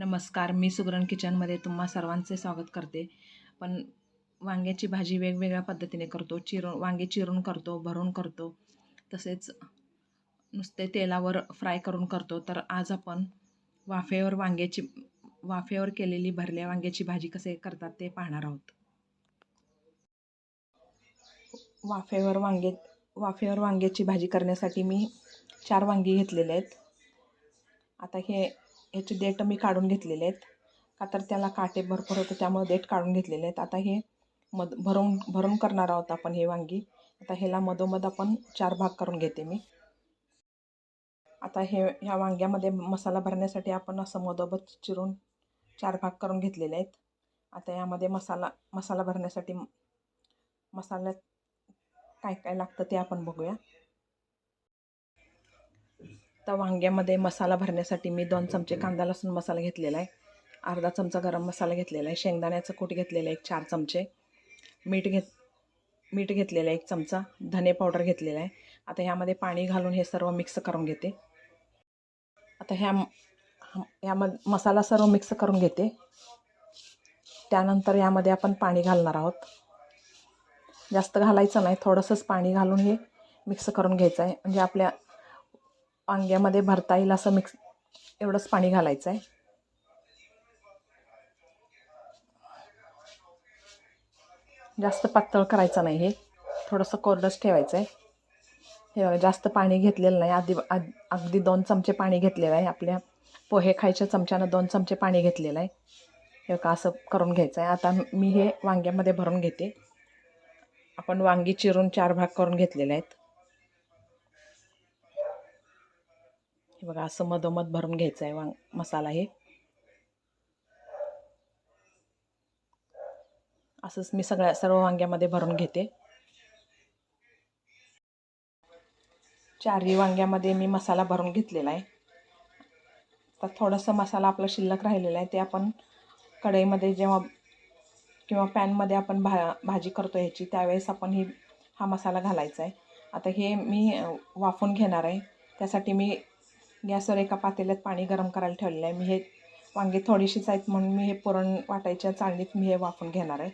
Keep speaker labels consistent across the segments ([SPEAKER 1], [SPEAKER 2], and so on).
[SPEAKER 1] नमस्कार मी सुगरण किचनमध्ये तुम्हा सर्वांचे स्वागत करते. पण वांग्याची भाजी वेगवेगळ्या पद्धतीने करतो. चिरून वांगे चिरून करतो भरून करतो. तसेच नुसते तेलावर फ्राय करून करतो. तर आज आपण वाफेवर वांग्याची वाफेवर केलेली भरल्या वांग्याची भाजी कसे करतात ते पाहणार आहोत. वाफेवर वांगे वाफेवर वांग्याची भाजी करण्यासाठी मी चार वांगी घेतलेले आहेत. आता हे ह्याचे देठ मी काढून घेतलेले आहेत. का तर त्याला काटे भरपूर होते त्यामुळे देठ काढून घेतलेले आहेत. आता हे मध भरून भरून करणार आहोत आपण हे वांगी. आता ह्याला मधोमध आपण चार भाग करून घेते मी. आता हे ह्या वांग्यामध्ये मसाला भरण्यासाठी आपण असं मधोमध चिरून चार भाग करून घेतलेले आहेत. आता यामध्ये मसाला मसाला भरण्यासाठी मसाल्यात काय काय लागतं ते आपण बघूया. आता वांग्यामध्ये मसाला भरण्यासाठी मी दोन चमचे कांदा लसूण मसाला घेतलेला आहे. अर्धा चमचा गरम मसाला घेतलेला आहे. शेंगदाण्याचं कूट घेतलेलं आहे एक चार चमचे. मीठ घेत मीठ घेतलेलं आहे एक चमचा. धने पावडर घेतलेला आहे. आता ह्यामध्ये पाणी घालून हे सर्व मिक्स करून घेते. आता ह्या यामध्ये मसाला सर्व मिक्स करून घेते. त्यानंतर यामध्ये आपण पाणी घालणार आहोत. जास्त घालायचं नाही. थोडंसंच पाणी घालून हे मिक्स करून घ्यायचं आहे. म्हणजे आपल्या वांग्यामध्ये भरता येईल असं मिक्स एवढंच पाणी घालायचं आहे जास्त पातळ करायचं नाही हे. थोडंसं कोरडंच ठेवायचं आहे हे बघा जास्त पाणी घेतलेलं नाही. आधी अगदी दोन चमचे पाणी घेतलेलं आहे. आपल्या पोहे खायच्या चमच्यानं दोन चमचे पाणी घेतलेलं आहे. हे बघा असं करून घ्यायचं आहे आता मी हे वांग्यामध्ये भरून घेते. आपण वांगी चिरून चार भाग करून घेतलेले आहेत. हे बघा असं मधोमध भरून घ्यायचं आहे वांग मसाला हे. असंच मी सगळ्या सर्व वांग्यामध्ये भरून घेते. चारही वांग्यामध्ये मी मसाला भरून घेतलेला आहे. तर थोडंसं मसाला आपला शिल्लक राहिलेला आहे ते आपण कढईमध्ये जेव्हा किंवा पॅनमध्ये आपण भा भाजी करतो ह्याची त्यावेळेस आपण ही हा मसाला घालायचा आहे. आता हे मी वाफून घेणार आहे. त्यासाठी मी गॅसवर एका पातेल्यात पाणी गरम करायला ठेवलेलं आहे. मी हे वांगे थोडीशीच आहेत म्हणून मी हे पुरण वाटायच्या चाळणीत मी हे वाफून घेणार आहे.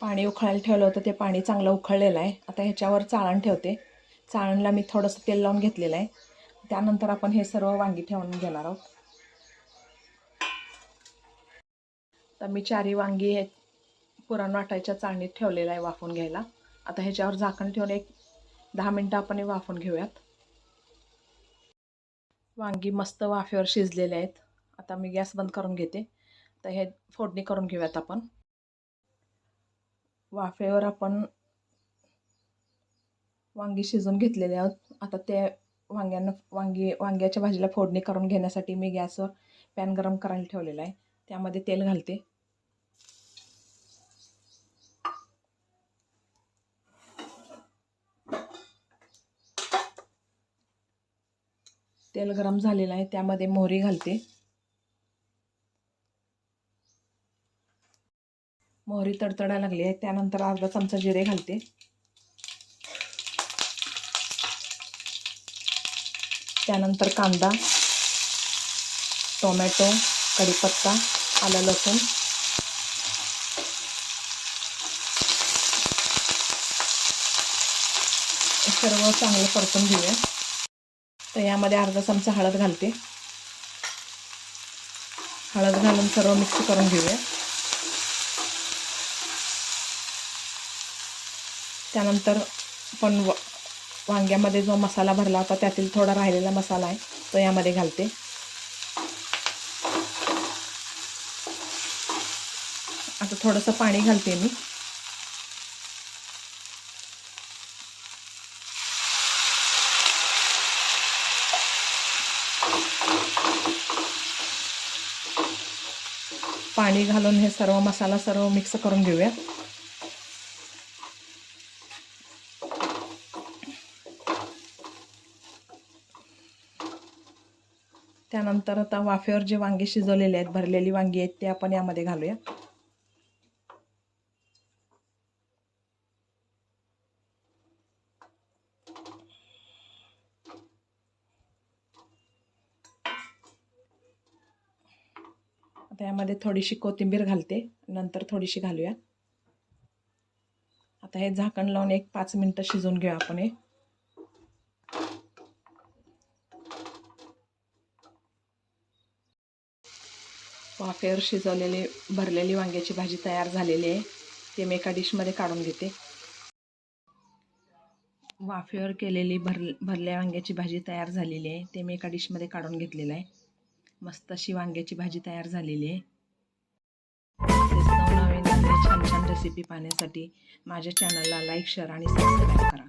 [SPEAKER 1] पाणी उकळायला ठेवलं होतं ते पाणी चांगलं उकळलेलं आहे. आता ह्याच्यावर चाळण ठेवते. चाळणला मी थोडंसं तेल लावून घेतलेलं आहे. त्यानंतर आपण हे सर्व वांगी ठेवून घेणार आहोत. तर मी चारी वांगी हे पुरण वाटायच्या चाळणीत ठेवलेलं आहे वाफून घ्यायला. आता ह्याच्यावर झाकण ठेवून एक दहा मिनटं आपण हे वाफून घेऊयात. वांगी मस्त वाफेवर शिजलेले आहेत. आता मी गॅस बंद करून घेते. तर हे फोडणी करून घेऊयात आपण. वाफेवर आपण वांगी शिजून घेतलेले आहोत. आता ते वांग्यांना वांगी वांग्याच्या भाजीला फोडणी करून घेण्यासाठी मी गॅसवर पॅन गरम करायला ठेवलेला आहे. त्यामध्ये तेल घालते. तेल गरम झालेलं आहे त्यामध्ये मोहरी घालते. मोहरी तडतडा लागली आहे त्यानंतर अर्धा चमचा जिरे घालते. त्यानंतर कांदा टोमॅटो कढीपत्ता आलं लसूण. सर्व चांगलं परतून घेऊया. तर यामध्ये अर्धा चमचा हळद घालते. हळद घालून सर्व मिक्स करून घेऊया. त्यानंतर पण व वांग्यामध्ये जो मसाला भरला होता त्यातील थोडा राहिलेला मसाला आहे तो यामध्ये घालते. आता थोडंसं पाणी घालते मी. पाणी घालून हे सर्व मसाला सर्व मिक्स करून घेऊया. त्यानंतर आता वाफेवर जे वांगे शिजवलेले आहेत भरलेली वांगी आहेत ते आपण यामध्ये घालूया. आता यामध्ये थोडीशी कोथिंबीर घालते. नंतर थोडीशी घालूया आता हे झाकण लावून एक पाच मिनटं शिजवून घेऊ आपण हे. वाफेवर शिजवलेली भरलेली वांग्याची भाजी तयार झालेली आहे. ते मी एका डिशमध्ये काढून घेते. वाफेवर केलेली भर भरल्या वांग्याची भाजी तयार झालेली आहे. ते मी एका डिशमध्ये काढून घेतलेलं आहे. मस्त अशी वांग्याची भाजी तयार झालेली आहे. तसेच नवनवीन छान छान रेसिपी पाहण्यासाठी माझ्या चॅनलला लाईक शेअर आणि सबस्क्राईब करा.